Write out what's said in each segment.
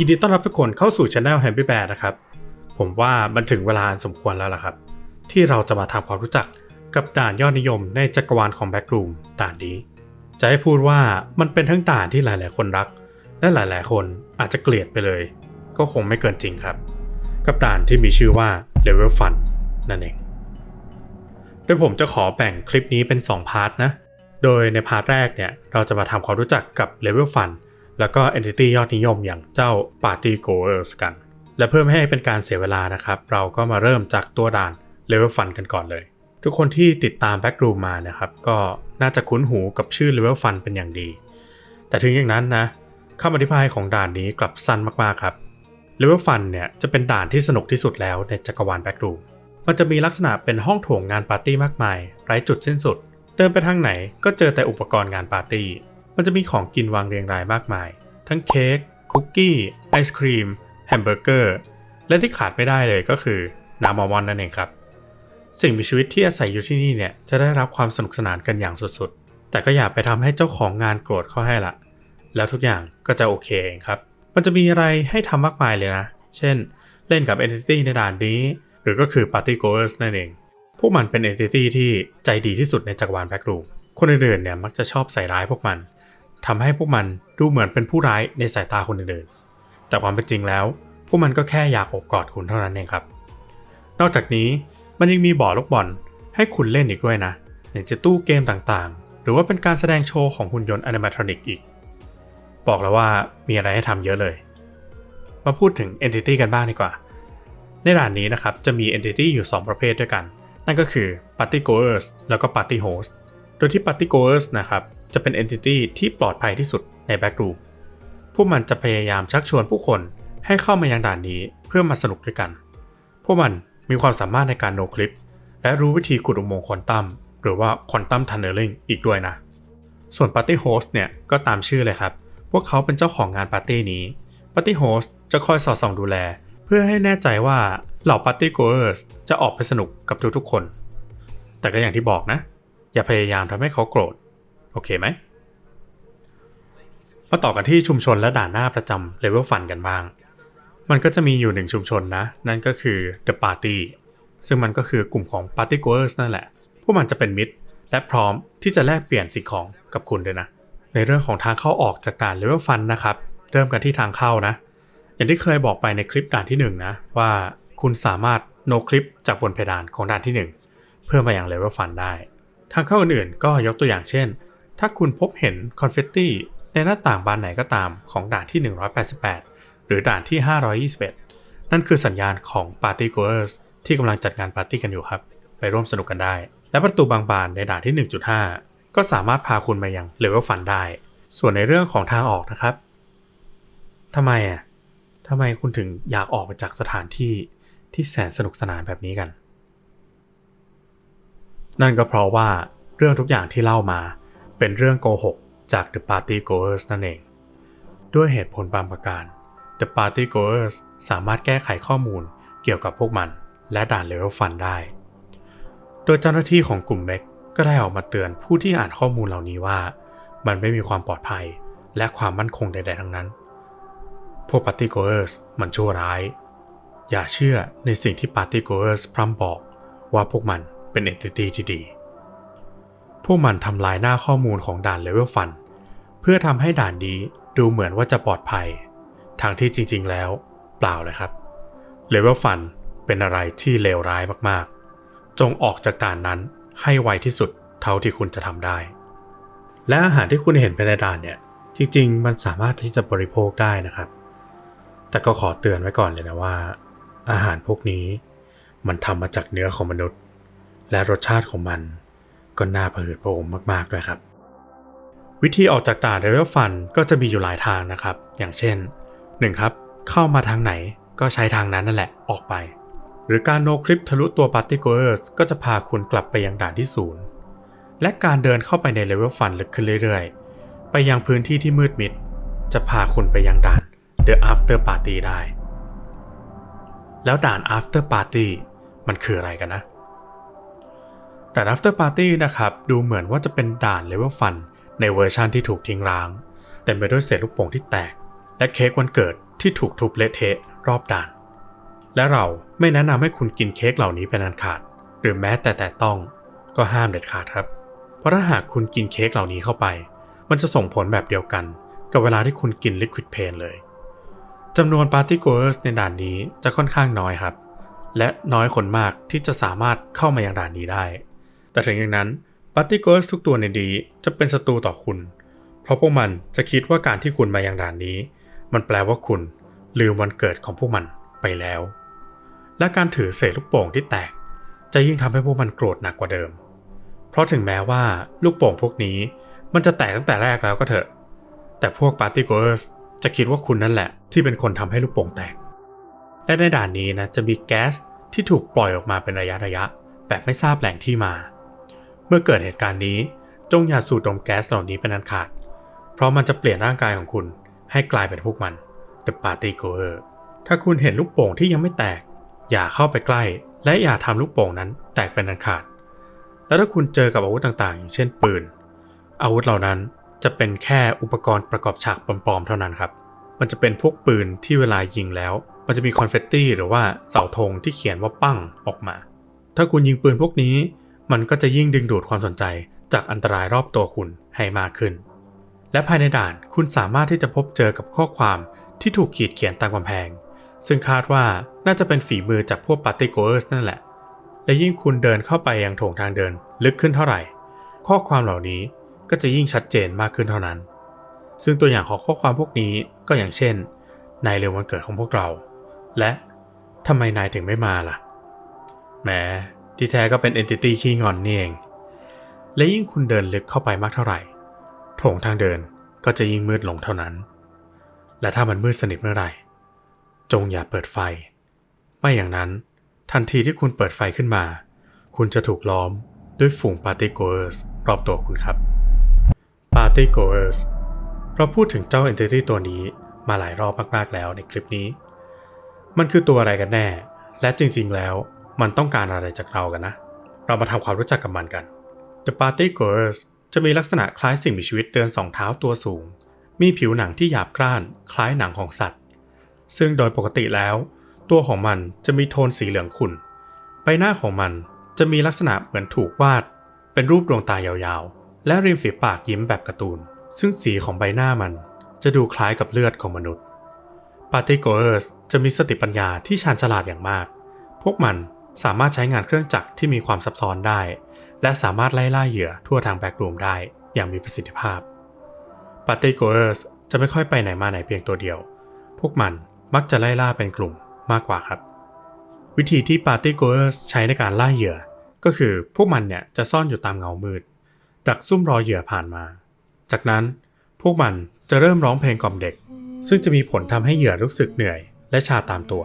ยินดีต้อนรับทุกคนเข้าสู่ช anel Happy Bear นะครับ ผมว่ามันถึงเวลาสมควรแล้วล่ะครับ ที่เราจะมาทำความรู้จักกับด่านยอดนิยมในจักรวาลของ Backroom ด่านนี้ จะให้พูดว่ามันเป็นทั้งด่านที่หลาย ๆ คนรัก และหลาย ๆ คนอาจจะเกลียดไปเลย ก็คงไม่เกินจริงครับ กับด่านที่มีชื่อว่า Level Fun นั่นเอง โดยผมจะขอแบ่งคลิปนี้เป็น 2 พาร์ทนะ โดยในพาร์ทแรกเนี่ยเราจะมาทำความรู้จักกับ Level Fun แล้วก็ Entity ยอดนิยมอย่างเจ้า Party Goers กัน และเพื่อไม่ให้เป็นการเสียเวลานะครับ เราก็มาเริ่มจากตัวด่าน Level Fun กันก่อนเลย ทุกคนที่ติดตาม Backroom มานะครับ ก็น่าจะคุ้นหูกับชื่อ Level Fun เป็นอย่างดี แต่ถึงอย่างนั้นนะคำอธิบายของด่านนี้กลับสั้นมากๆครับ Level Fun เนี่ยจะเป็นด่านที่สนุกที่สุดแล้วในจักรวาล Backroom มันจะมีลักษณะเป็นห้องโถงงานปาร์ตี้มากมายไร้จุดสิ้นสุด เดินไปทางไหนก็เจอแต่อุปกรณ์งานปาร์ตี้ มันจะมีของกินวางเรียงรายมากมาย ทั้งเค้กคุกกี้ ไอศครีม แฮมเบอร์เกอร์ และที่ขาดไม่ได้เลยก็คือน้ำอัลมอนนั่นเองครับ สิ่งมีชีวิตที่อาศัยอยู่ที่นี่เนี่ยจะได้รับความสนุกสนานกันอย่างสุดๆ แต่ก็อย่าไปทำให้เจ้าของงานโกรธเขาให้ละ แล้วทุกอย่างก็จะโอเคเองครับ มันจะมีอะไรให้ทำมากมายเลยนะ เช่น เล่นกับ Entity ในด่านนี้ หรือก็คือ Party Goers นั่นเอง พวกมันเป็น Entity ที่ใจดีที่สุดในจักรวาล Backroom คนอื่นๆเนี่ยมักจะชอบใส่ร้ายพวกมัน ทำให้พวกมันดูเหมือนเป็นผู้ร้ายในสายตาคนอื่นๆ แต่ความเป็นจริงแล้ว พวกมันก็แค่อยากอบกอดคุณเท่านั้นเองครับ นอกจากนี้มันยังมีบ่อลูกบอลให้คุณเล่นอีกด้วยนะอย่างจะตู้เกมต่างๆ หรือว่าเป็นการแสดงโชว์ของหุ่นยนต์อนิเมทรอนิกอีก บอกแล้วว่ามีอะไรให้ทำเยอะเลย มาพูดถึง Entity กันบ้างดีกว่า ในด่านนี้นะครับจะมี Entity อยู่ 2 ประเภทด้วยกัน นั่นก็คือ Party Goers แล้วก็ Party Host โดยที่ Party Goers นะครับ จะเป็น Entity ที่ปลอดภัยที่สุดใน Backroom พวกมันจะพยายามชักชวนผู้คนให้เข้ามายังด่านนี้เพื่อมาสนุกด้วยกัน พวกมันมีความสามารถในการโนคลิป และรู้วิธีขุดอุโมงค์ควอนตัมหรือว่าควอนตัมทันเนลลิงอีกด้วยนะ ส่วน Party Host เนี่ยก็ตามชื่อเลยครับ พวกเขาเป็นเจ้าของงานปาร์ตี้นี้ Party Host จะคอยสอดส่องดูแล เพื่อให้แน่ใจว่าเหล่า Party Goers จะออกไปสนุกกับทุกๆคน แต่ก็อย่างที่บอกนะ อย่าพยายามทำให้เขาโกรธ โอเคไหมมาต่อกันที่ชุมชนและด่านหน้าประจำเลเวลฟันกันบ้าง มันก็จะมีอยู่หนึ่งชุมชนนะ นั่นก็คือ The Party ซึ่งมันก็คือกลุ่มของ Party Goers นั่นแหละ พวกมันจะเป็นมิตร และพร้อมที่จะแลกเปลี่ยนสิ่งของกับคุณด้วยนะ ในเรื่องของทางเข้าออกจากด่านเลเวลฟันนะครับ เริ่มกันที่ทางเข้านะ อย่างที่เคยบอกไปในคลิปด่านที่1นงนะว่าคุณสามารถโนคลิปจากบนเพดานของด่านที่ 1 เพื่อมาอย่างเลเวลฟันได้ ทางเข้าอื่นๆ ก็ยกตัวอย่างเช่น ถ้าคุณพบเห็นคอนเฟตตี้ในหน้าต่างบานไหนก็ตามของด่านที่ 188 หรือด่านที่ 521 นั่นคือสัญญาณของ Party Goers ที่กำลังจัดงานปาร์ตี้กันอยู่ครับ ไปร่วมสนุกกันได้ และประตูบางบานในด่านที่ 1.5 ก็สามารถพาคุณมายังเลเวลฟันได้ ส่วนในเรื่องของทางออกนะครับทำไมอะทำไมคุณถึงอยากออกไปจากสถานที่ที่แสนสนุกสนานแบบนี้กัน นั่นก็เพราะว่าเรื่องทุกอย่างที่เล่ามา เป็นเรื่องโกหกจาก The Party Goers นั่นเอง ด้วยเหตุผลบางประการ The Party Goers สามารถแก้ไขข้อมูลเกี่ยวกับพวกมันและด่านเลเวลฟันได้ โดยเจ้าหน้าที่ของกลุ่มเมกก็ได้ออกมาเตือนผู้ที่อ่านข้อมูลเหล่านี้ว่า มันไม่มีความปลอดภัยและความมั่นคงใด ๆ ทั้งนั้น พวก Party Goers มันชั่วร้าย อย่าเชื่อในสิ่งที่ Party Goers พร่ำบอกว่าพวกมันเป็น Entity ที่ดี พวกมันทำลายหน้าข้อมูลของด่านเลเวลฟัน เพื่อทำให้ด่านนี้ดูเหมือนว่าจะปลอดภัย ทางที่จริงๆ แล้วเปล่าเลยครับเลเวลฟันเป็นอะไรที่เลวร้ายมากๆ จงออกจากด่านนั้นให้ไวที่สุดเท่าที่คุณจะทำได้ และอาหารที่คุณเห็นภายในด่านเนี่ย จริง ๆ มันสามารถที่จะบริโภคได้นะครับ แต่ก็ขอเตือนไว้ก่อนเลยนะว่า อาหารพวกนี้มันทำมาจากเนื้อของมนุษย์ และรสชาติของมัน ก็น่าผหืดผอมมากๆด้วยครับ วิธีออกจากด่านเรเวลฟันก็จะมีอยู่หลายทางนะครับ อย่างเช่น 1. ครับ เข้ามาทางไหนก็ใช้ทางนั้นนั่นแหละออกไป หรือการโนคลิปทะลุตัว Party Goers ก็จะพาคุณกลับไปยังด่านที่ศูนย์และการเดินเข้าไปในเลเวลฟันลึกขึ้นเรื่อยๆ ไปยังพื้นที่ที่มืดมิด จะพาคุณไปยังด่าน The After Party ได้ แล้วด่าน After Party มันคืออะไรกันนะ ด่ After Party นะครับดูเหมือนว่าจะเป็นด่านเลเวลฟันในเวอร์ชันที่ถูกทิ้งร้างเต็มไปด้วยเศษลูกโป่งที่แตก และเค้กวันเกิดที่ถูกทุบเละเทะรอบด่าน และเราไม่แนะนำให้คุณกินเค้กเหล่านี้เป็นอันขาด หรือแม้แต่แต่ต้องก็ห้ามเด็ดขาดครับ เพราะถ้าหากคุณกินเค้กเหล่านี้เข้าไป มันจะส่งผลแบบเดียวกัน กับเวลาที่คุณกินลิควิดเพนเลยจำนวนปาร์ตี้โกเ e อร์ในด่านนี้จะค่อนข้างน้อยครับ และน้อยคนมากที่จะสามารถเข้ามายังด่านนี้ได้ แต่ถึงอย่างนั้นปาร์ตี้โกเ e อร์ทุกตัวในดีจะเป็นศัตรูต่อคุณ เพราะพวกมันจะคิดว่าการที่คุณมายังด่านนี้ มันแปลว่าคุณลืมวันเกิดของพวกมันไปแล้ว และการถือเศษลูกโป่งที่แตก จะยิ่งทำให้พวกมันโกรธหนักกว่าเดิม เพราะถึงแม้ว่าลูกโป่งพวกนี้มันจะแตกตั้งแต่แรกแล้วก็เถอะ แต่พวกปาร์ตี้โกเ e อร์จะคิดว่าคุณนั่นแหละ ที่เป็นคนทำให้ลูกโป่งแตก และในด่านนี้นะจะมีแก๊สที่ถูกปล่อยออกมาเป็นระยะระยะ แบบไม่ทราบแหล่งที่มา เมื่อเกิดเหตุการณ์นี้ จงอย่าสูดดมแก๊สเหล่านี้เป็นอันขาด เพราะมันจะเปลี่ยนร่างกายของคุณให้กลายเป็นพวกมัน The Party Goer ถ้าคุณเห็นลูกโป่งที่ยังไม่แตก อย่าเข้าไปใกล้ และอย่าทำลูกโป่งนั้นแตกเป็นอันขาด แล้วถ้าคุณเจอกับอาวุธต่างๆ อย่างเช่นปืน อาวุธเหล่านั้นจะเป็นแค่อุปกรณ์ประกอบฉากปลอมๆเท่านั้นครับ มันจะเป็นพวกปืนที่เวลายิงแล้ว มันจะมีคอนเฟตตี้หรือว่าเสาธงที่เขียนว่าปั้งออกมา ถ้าคุณยิงปืนพวกนี้ มันก็จะยิ่งดึงดูดความสนใจจากอันตรายรอบตัวคุณให้มากขึ้น และภายในด่านคุณสามารถที่จะพบเจอกับข้อความที่ถูกขีดเขียนตามกำแพง ซึ่งคาดว่าน่าจะเป็นฝีมือจากพวกปาร์ตี้โกเ e อร์สนั่นแหละ และยิ่งคุณเดินเข้าไปยังโถงทางเดินลึกขึ้นเท่าไหร่ ข้อความเหล่านี้ก็จะยิ่งชัดเจนมากขึ้นเท่านั้น ซึ่งตัวอย่างของข้อความพวกนี้ก็อย่างเช่น นายเร็ววันเกิดของพวกเรา และทำไมนายถึงไม่มาล่ะ แหม ที่แท้ก็เป็นเอนติตี้ขี้งอนนี่เอง และยิ่งคุณเดินลึกเข้าไปมากเท่าไหร่ โถงทางเดินก็จะยิ่งมืดลงเท่านั้น และถ้ามันมืดสนิทเมื่อไหร่ จงอย่าเปิดไฟ ไม่อย่างนั้น ทันทีที่คุณเปิดไฟขึ้นมา คุณจะถูกล้อมด้วยฝูงปาร์ตี้โกเ e อร์รอบตัวคุณครับ Party Goers เราพูดถึงเจ้า Entity ตัวนี้มาหลายรอบมากๆแล้วในคลิปนี้ มันคือตัวอะไรกันแน่ และจริงๆแล้ว มันต้องการอะไรจากเรากันนะ เรามาทำความรู้จักกับมันกัน The Party Goers จะมีลักษณะคล้ายสิ่งมีชีวิตเดินสองเท้าตัวสูง มีผิวหนังที่หยาบกร้าน คล้ายหนังของสัตว์ ซึ่งโดยปกติแล้ว ตัวของมันจะมีโทนสีเหลืองขุ่น ใบหน้าของมันจะมีลักษณะเหมือนถูกวาด เป็นรูปดวงตายาวๆ และริมฝีปากยิ้มแบบการ์ตูน ซึ่งสีของใบหน้ามันจะดูคล้ายกับเลือดของมนุษย์ปาร์ตี้โกเ e อร์สจะมีสติปัญญาที่ชาญฉลาดอย่างมาก พวกมัน สามารถใช้งานเครื่องจักรที่มีความซับซ้อนได้ และสามารถไล่ล่าเหยื่อทั่วทางแบ็กรูมได้อย่างมีประสิทธิภาพปาร์ตี้โกเ e อร์จะไม่ค่อยไปไหนมาไหนเพียงตัวเดียว พวกมันมักจะไล่ล่าเป็นกลุ่มมากกว่าครับ วิธีที่ปาร์ตี้โกเ e อร์ใช้ในการล่าเหยื่อ ก็คือพวกมันเนี่ยจะซ่อนอยู่ตามเงามืด ดักซุ่มรอเหยื่อผ่านมา จากนั้นพวกมันจะเริ่มร้องเพลงกล่อมเด็ก ซึ่งจะมีผลทำให้เหยื่อรู้สึกเหนื่อยและชาตามตัว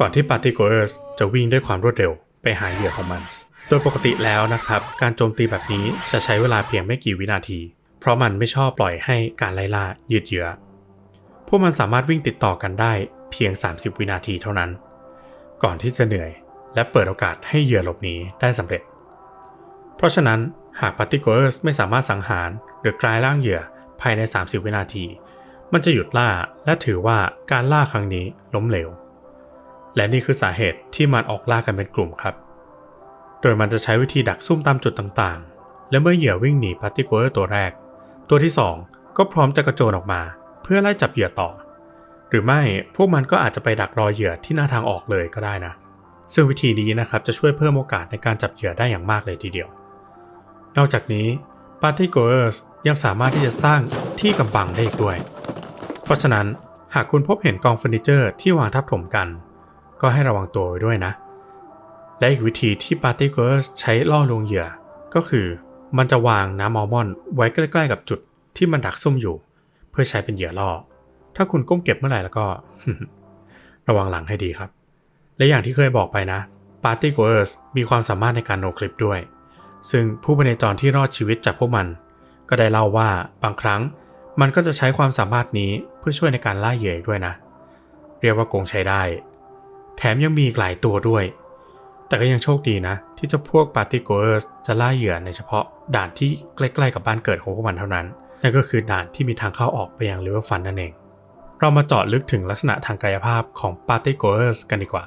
ก่อนที่ปาร์ตี้โกเ e อร์จะวิ่งด้วยความรวดเร็วไปหาเหยื่อของมัน โดยปกติแล้วนะครับ การโจมตีแบบนี้จะใช้เวลาเพียงไม่กี่วินาที เพราะมันไม่ชอบปล่อยให้การไล่ล่ายืดเยื้อ พวกมันสามารถวิ่งติดต่อกันได้เพียง 30 วินาทีเท่านั้น ก่อนที่จะเหนื่อยและเปิดโอกาสให้เหยื่อหลบหนีได้สำเร็จ เพราะฉะนั้นหากปาร์ตี้โกเ e อร์ไม่สามารถสังหารหรือกลายร่างเหยื่อภายใน 30 วินาที มันจะหยุดล่าและถือว่าการล่าครั้งนี้ล้มเหลว และนี่คือสาเหตุที่มันออกล่ากันเป็นกลุ่มครับ โดยมันจะใช้วิธีดักซุ่มตามจุดต่างๆ และเมื่อเหยื่อวิ่งหนีปาร์ตี้โกเ e อร์ตัวแรก ตัวที่ 2 ก็พร้อมจะกระโจนออกมา เพื่อไล่จับเหยื่อต่อ หรือไม่พวกมันก็อาจจะไปดักรอเหยื่อที่หน้าทางออกเลยก็ได้นะ ซึ่งวิธีนี้นะครับจะช่วยเพิ่มโอกาสในการจับเหยื่อได้อย่างมากเลยทีเดียว นอกจากนี้ Party Goers ยังสามารถที่จะสร้างที่กำบังได้อีกด้วย เพราะฉะนั้นหากคุณพบเห็นกองเฟอร์นิเจอร์ที่วางทับถมกัน ก็ให้ระวังตัวไว้ด้วยนะ และอีกวิธีที่ Party Goers ใช้ล่อลวงเหยื่อ ก็คือมันจะวางน้ำอัลมอนด์ไว้ใกล้ๆกับจุดที่มันดักซุ่มอยู่ เพื่อใช้เป็นเหยื่อล่อ ถ้าคุณก้มเก็บเมื่อไหร่แล้วก็ ระวังหลังให้ดีครับ และอย่างที่เคยบอกไปนะ Party Goers มีความสามารถในการโนคลิปด้วย ซึ่งผู้บริจรที่รอดชีวิตจากพวกมัน ก็ได้เล่าว่าบางครั้งมันก็จะใช้ความสามารถนี้เพื่อช่วยในการล่าเหยื่ออีกด้วยนะ เรียกว่าโกงใช้ได้ แถมยังมีอีกหลายตัวด้วย แต่ก็ยังโชคดีนะ ที่จ้าพวก Party Goers จะล่าเหยื่อในเฉพาะด่านที่ใกล้ๆกับบ้านเกิดของพวกมันเท่านั้น นั่นก็คือด่านที่มีทางเข้าออกไปยังเลเวลฟันนั่นเอง เรามาเจาะลึกถึงลักษณะทางกายภาพของ Party Goers กันดีกว่า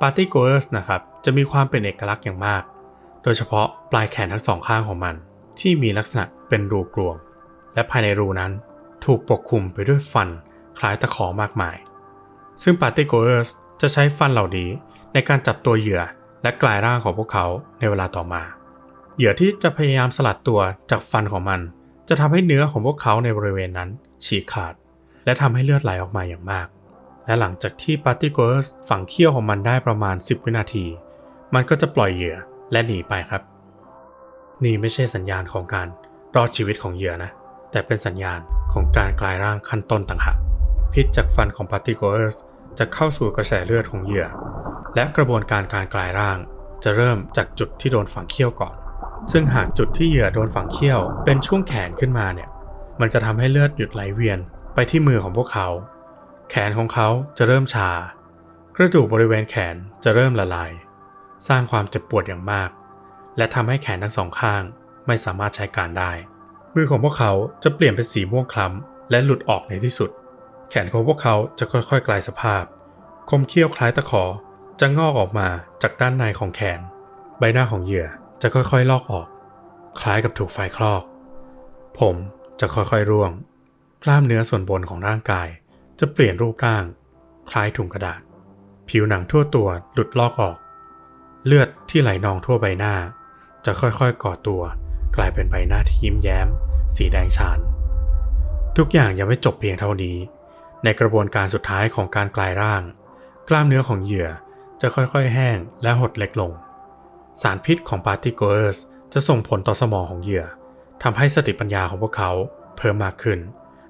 Party Goers นะครับจะมีความเป็นเอกลักษณ์อย่างมาก โดยเฉพาะปลายแขนทั้งสองข้างของมัน ที่มีลักษณะเป็นรูกลวง และภายในรูนั้นถูกปกคลุมไปด้วยฟันคล้ายตะขอมากมาย ซึ่ง Party Goers จะใช้ฟันเหล่านี้ในการจับตัวเหยื่อและกลายร่างของพวกเขาในเวลาต่อมา เหยื่อที่จะพยายามสลัดตัวจากฟันของมัน จะทำให้เนื้อของพวกเขาในบริเวณนั้นฉีกขาด และทำให้เลือดไหลออกมาอย่างมาก และหลังจากที่ Party Goers ฝังเขี้ยวของมันได้ประมาณ 10 วินาที มันก็จะปล่อยเหยื่อและหนีไปครับ นี่ไม่ใช่สัญญาณของการรอดชีวิตของเหยื่อนะ แต่เป็นสัญญาณของการกลายร่างขั้นต้นต่างหากพิษจากฟันของ Party Goers จะเข้าสู่กระแสเลือดของเหยื่อ และกระบวนการการกลายร่าง จะเริ่มจากจุดที่โดนฝังเขี้ยวก่อน ซึ่งหากจุดที่เหยื่อโดนฝังเขี้ยวเป็นช่วงแขนขึ้นมาเนี่ย มันจะทำให้เลือดหยุดไหลเวียนไปที่มือของพวกเขา แขนของเขาจะเริ่มชา กระดูกบริเวณแขนจะเริ่มละลาย สร้างความเจ็บปวดอย่างมาก และทำให้แขนทั้งสองข้างไม่สามารถใช้การได้ มือของพวกเขาจะเปลี่ยนเป็นสีม่วงคล้ำและหลุดออกในที่สุด แขนของพวกเขาจะค่อยๆ กลายสภาพ คมเขี้ยวคล้ายตะขอจะงอกออกมาจากด้านในของแขน ใบหน้าของเหยื่อจะค่อยๆ ลอกออก คล้ายกับถูกไฟคลอก ผมจะค่อยๆร่วง กล้ามเนื้อส่วนบนของร่างกาย จะเปลี่ยนรูปร่าง คล้ายถุงกระดาษ ผิวหนังทั่วตัวหลุดลอกออก เลือดที่ไหลนองทั่วใบหน้า จะค่อยๆ ก่อตัว กลายเป็นใบหน้าที่ยิ้มแย้ม สีแดงฉาน ทุกอย่างยังไม่จบเพียงเท่านี้ ในกระบวนการสุดท้ายของการกลายร่าง กล้ามเนื้อของเหยื่อจะค่อยๆ แห้งและหดเล็กลง สารพิษของ Party Goers จะส่งผลต่อสมองของเหยื่อทำให้สติปัญญาของพวกเขาเพิ่มมากขึ้น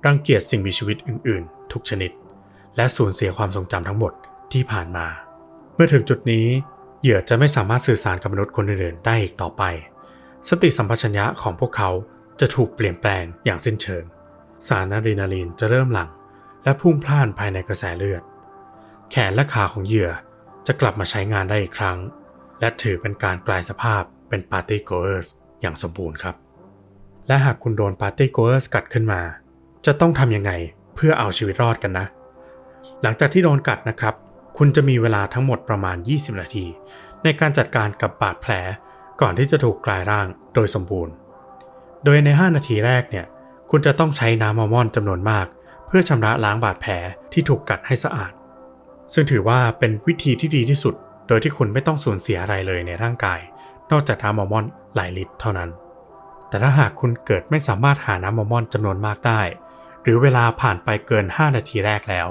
รังเกียจสิ่งมีชีวิตอื่นๆ ทุกชนิด และสูญเสียความทรงจำทั้งหมดที่ผ่านมา เมื่อถึงจุดนี้ เหยื่อจะไม่สามารถสื่อสารกับมนุษย์คนอื่นๆได้อีกต่อไป สติสัมปชัญญะของพวกเขาจะถูกเปลี่ยนแปลงอย่างสิ้นเชิง สารอะดรีนาลีนจะเริ่มหลั่ง และพุ่งพล่านภายในกระแสเลือด แขนและขาของเหยื่อจะกลับมาใช้งานได้อีกครั้ง และถือเป็นการกลายสภาพเป็นปาร์ตี้โกเออร์สอย่างสมบูรณ์ครับ และหากคุณโดนปาร์ตี้โกเออร์สกัดขึ้นมา จะต้องทำยังไงเพื่อเอาชีวิตรอดกันนะ หลังจากที่โดนกัดนะครับ คุณจะมีเวลาทั้งหมดประมาณ 20 นาที ในการจัดการกับบาดแผลก่อนที่จะถูกกลายร่างโดยสมบูรณ์ โดยใน 5 นาทีแรกเนี่ย คุณจะต้องใช้น้ำมอมอนจำนวนมาก เพื่อชำระล้างบาดแผลที่ถูกกัดให้สะอาด ซึ่งถือว่าเป็นวิธีที่ดีที่สุด โดยที่คุณไม่ต้องสูญเสียอะไรเลยในร่างกาย นอกจากน้ำอัลมอนหลายลิตรเท่านั้น แต่ถ้าหากคุณเกิดไม่สามารถหาน้ำอัลมอนจำนวนมากได้ หรือเวลาผ่านไปเกิน 5 นาทีแรกแล้ว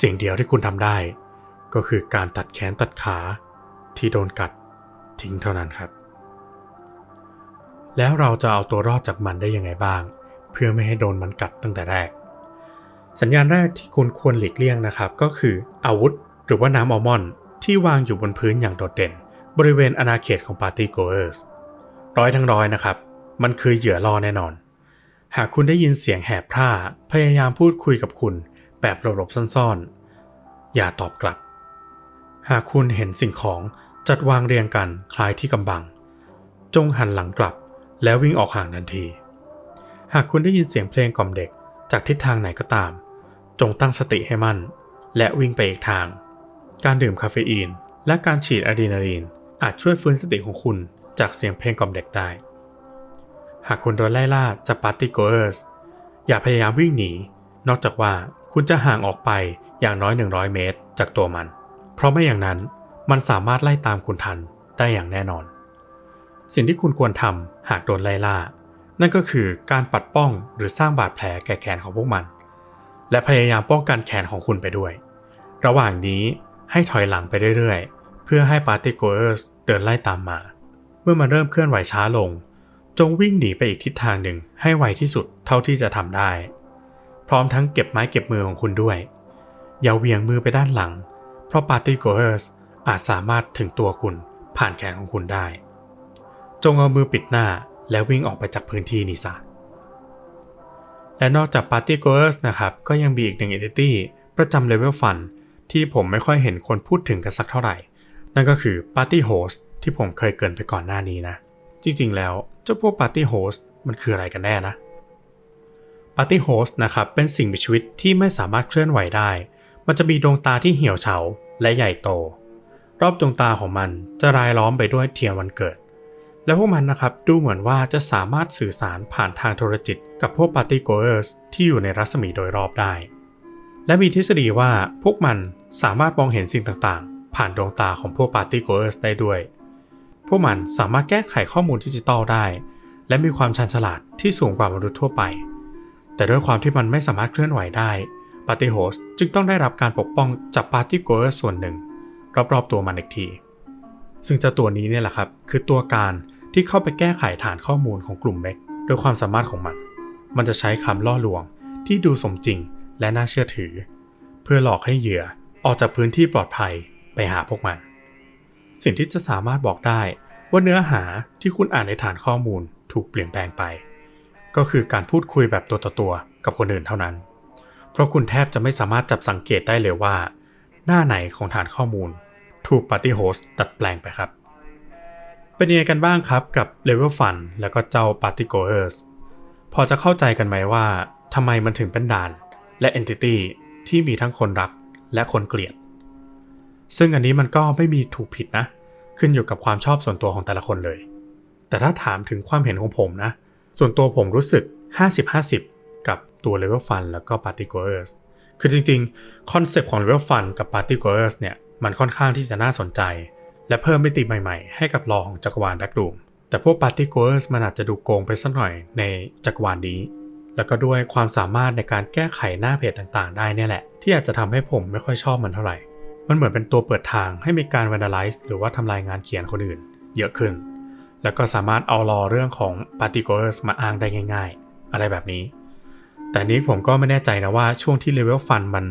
สิ่งเดียวที่คุณทำได้ ก็คือการตัดแขนตัดขาที่โดนกัดทิ้งเท่านั้นครับ แล้วเราจะเอาตัวรอดจากมันได้ยังไงบ้าง เพื่อไม่ให้โดนมันกัดตั้งแต่แรก สัญญาณแรกที่คุณควรหลีกเลี่ยงนะครับก็คืออาวุธ หรือว่าน้ำอัลมอนด์ที่วางอยู่บนพื้นอย่างโดดเด่น บริเวณอาณาเขตของ Party Goers ร้อยทั้งร้อยนะครับ มันคือเหยื่อล่อแน่นอน หากคุณได้ยินเสียงแหบพร่าพยายามพูดคุยกับคุณ แบบหลบๆซ่อนๆ อย่าตอบกลับ หากคุณเห็นสิ่งของจัดวางเรียงกันคล้ายที่กำบัง จงหันหลังกลับ แล้ววิ่งออกห่างทันที หากคุณได้ยินเสียงเพลงกล่อมเด็กจากทิศทางไหนก็ตาม จงตั้งสติให้มั่น และวิ่งไปอีกทาง การดื่มคาเฟอีน และการฉีดอะดรีนาลีน อาจช่วยฟื้นสติของคุณจากเสียงเพลงกล่อมเด็กได้ หากคุณโดนไล่ล่าจากปาร์ตี้โกเออร์สอย่าพยายามวิ่งหนี นอกจากว่าคุณจะห่างออกไปอย่างน้อย 100 เมตร จากตัวมัน เพราะไม่อย่างนั้นมันสามารถไล่ตามคุณทันได้อย่างแน่นอน สิ่งที่คุณควรทำหากโดนไล่ล่า นั่นก็คือการปัดป้องหรือสร้างบาดแผลแก่แขนของพวกมัน และพยายามป้องกันแขนของคุณไปด้วย ระหว่างนี้ให้ถอยหลังไปเรื่อยๆ เพื่อให้ปาร์ตี้โกเออร์สเดินไล่ตามมา เมื่อมันเริ่มเคลื่อนไหวช้าลง จงวิ่งหนีไปอีกทิศทางหนึ่งให้ไวที่สุดเท่าที่จะทำได้ พร้อมทั้งเก็บไม้เก็บมือของคุณด้วย อย่าเวียงมือไปด้านหลัง เพราะปาร์ตี้โกเออร์สอาจสามารถถึงตัวคุณผ่านแขนของคุณได้ จงเอามือปิดหน้าแล้ววิ่งออกไปจากพื้นที่นี้ซะ และนอกจาก Party Goers นะครับ ก็ยังมีอีกหนึ่ง entity ประจำ Level Fun ที่ผมไม่ค่อยเห็นคนพูดถึงกันสักเท่าไหร่ นั่นก็คือ Party Host ที่ผมเคยเกินไปก่อนหน้านี้นะ จริงๆ แล้วเจ้าพวก Party Host มันคืออะไรกันแน่นะ Party Host นะครับ เป็นสิ่งมีชีวิตที่ไม่สามารถเคลื่อนไหวได้ มันจะมีดวงตาที่เหี่ยวเฉาและใหญ่โต รอบดวงตาของมันจะรายล้อมไปด้วยเทียนวันเกิด และพวกมันนะครับดูเหมือนว่าจะสามารถสื่อสารผ่านทางโทรจิต กับพวก Party Goers ที่อยู่ในรัศมีโดยรอบได้ และมีทฤษฎีว่าพวกมันสามารถมองเห็นสิ่งต่างๆ ผ่านดวงตาของพวก Party Goers ได้ด้วย พวกมันสามารถแก้ไขข้อมูลดิจิตอลได้ และมีความชันฉลาดที่สูงกว่ามนุษย์ทั่วไป แต่ด้วยความที่มันไม่สามารถเคลื่อนไหวได้ Party Host จึงต้องได้รับการปกป้องจาก Party Goers ส่วนหนึ่ง รอบๆตัวมันอีกที ซึ่งเจ้าตัวนี้เนี่ยแหละครับ คือตัวการ ที่เข้าไปแก้ไขฐานข้อมูลของกลุ่มเม็กโดยความสามารถของมัน มันจะใช้คำล่อลวงที่ดูสมจริงและน่าเชื่อถือ เพื่อหลอกให้เหยื่อออกจากพื้นที่ปลอดภัยไปหาพวกมัน สิ่งที่จะสามารถบอกได้ว่าเนื้อหาที่คุณอ่านในฐานข้อมูลถูกเปลี่ยนแปลงไป ก็คือการพูดคุยแบบตัวต่อตัวกับคนอื่นเท่านั้น เพราะคุณแทบจะไม่สามารถจับสังเกตได้เลยว่า หน้าไหนของฐานข้อมูล ถูก Party Host ดัดแปลงไปครับ เป็นยังไงกันบ้างครับกับ Level Fun แล้วก็เจ้า Party Goers พอจะเข้าใจกันไหมว่าทำไมมันถึงเป็นด่าน และ Entity ที่มีทั้งคนรักและคนเกลียด ซึ่งอันนี้มันก็ไม่มีถูกผิดนะ ขึ้นอยู่กับความชอบส่วนตัวของแต่ละคนเลย แต่ถ้าถามถึงความเห็นของผมนะ ส่วนตัวผมรู้สึก 50-50 กับตัว Level Fun แล้วก็ Party Goers คือจริงๆ คอนเซปต์ของ Level Fun กับ Party Goers เนี่ย มันค่อนข้างที่จะน่าสนใจ และเพิ่มมิติใหม่ๆ ให้กับลอของจักรวาล Backroom แต่พวก Party Goers มันอาจจะดูโกงไปสักหน่อยในจักรวาลนี้ แล้วก็ด้วยความสามารถในการแก้ไขหน้าเพจต่างๆ ได้เนี่ยแหละ ที่อาจจะทำให้ผมไม่ค่อยชอบมันเท่าไหร่ มันเหมือนเป็นตัวเปิดทางให้มีการ vandalize หรือว่าทำลายงานเขียนคนอื่น เยอะขึ้น แล้วก็สามารถเอารอเรื่องของ Party Goers มาอ้างได้ง่าย ๆ อะไรแบบนี้ แต่นี้ผมก็ไม่แน่ใจนะว่าช่วงที่ Level Fun มัน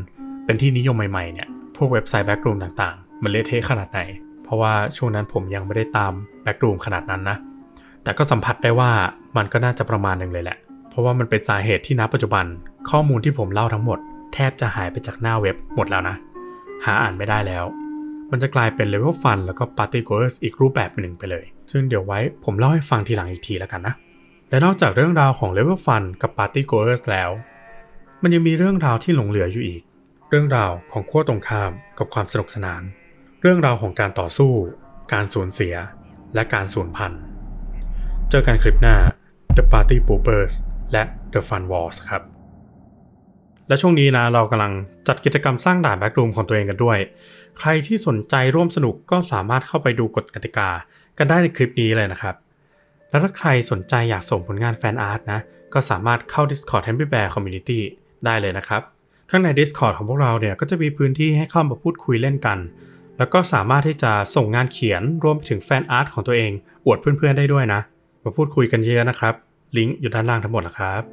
เป็นที่นิยมใหม่ๆเนี่ยพวกเว็บไซต์ Backroom ต่างๆ มันเละเทะขนาดไหน เพราะว่าช่วงนั้นผมยังไม่ได้ตาม Backroom ขนาดนั้นนะ แต่ก็สัมผัสได้ว่ามันก็น่าจะประมาณหนึ่งเลยแหละ เพราะว่ามันเป็นสาเหตุที่ณปัจจุบัน ข้อมูลที่ผมเล่าทั้งหมด แทบจะหายไปจากหน้าเว็บหมดแล้วนะ หาอ่านไม่ได้แล้ว มันจะกลายเป็น Level Fun แล้วก็ Party Goers อีกรูปแบบหนึ่งไปเลย ซึ่งเดี๋ยวไว้ผมเล่าให้ฟังทีหลังอีกทีแล้วกันนะ และนอกจากเรื่องราวของ Level Fun กับ Party Goers แล้ว มันยังมีเรื่องราวที่หลงเหลืออยู่อีก เรื่องราวของขั้วตรงข้ามกับความสนุกสนาน รื่องราวของการต่อสู้ การสูญเสีย และการสูญพันธุ์ เจอกันคลิปหน้า The Party Poopers และ The Fun Wars ครับ และช่วงนี้นะเรากำลังจัดกิจกรรมสร้างด่านแบ็กรูมของตัวเองกันด้วย ใครที่สนใจร่วมสนุกก็สามารถเข้าไปดูกฎกติกา กันได้ในคลิปนี้เลยนะครับ แล้วถ้าใครสนใจอยากส่งผลงานแฟนอาร์ตนะ ก็สามารถเข้า Discord Happy Bear Community ได้เลยนะครับ ข้างใน Discord ของพวกเราเนี่ยก็จะมีพื้นที่ให้เข้ามาพูดคุยเล่นกัน แล้วก็สามารถที่จะส่งงานเขียนรวมถึงแฟนอาร์ตของตัวเอง อวดเพื่อนๆได้ด้วยนะ มาพูดคุยกันเยอะนะครับ ลิงก์อยู่ด้านล่างทั้งหมดแล้วครับ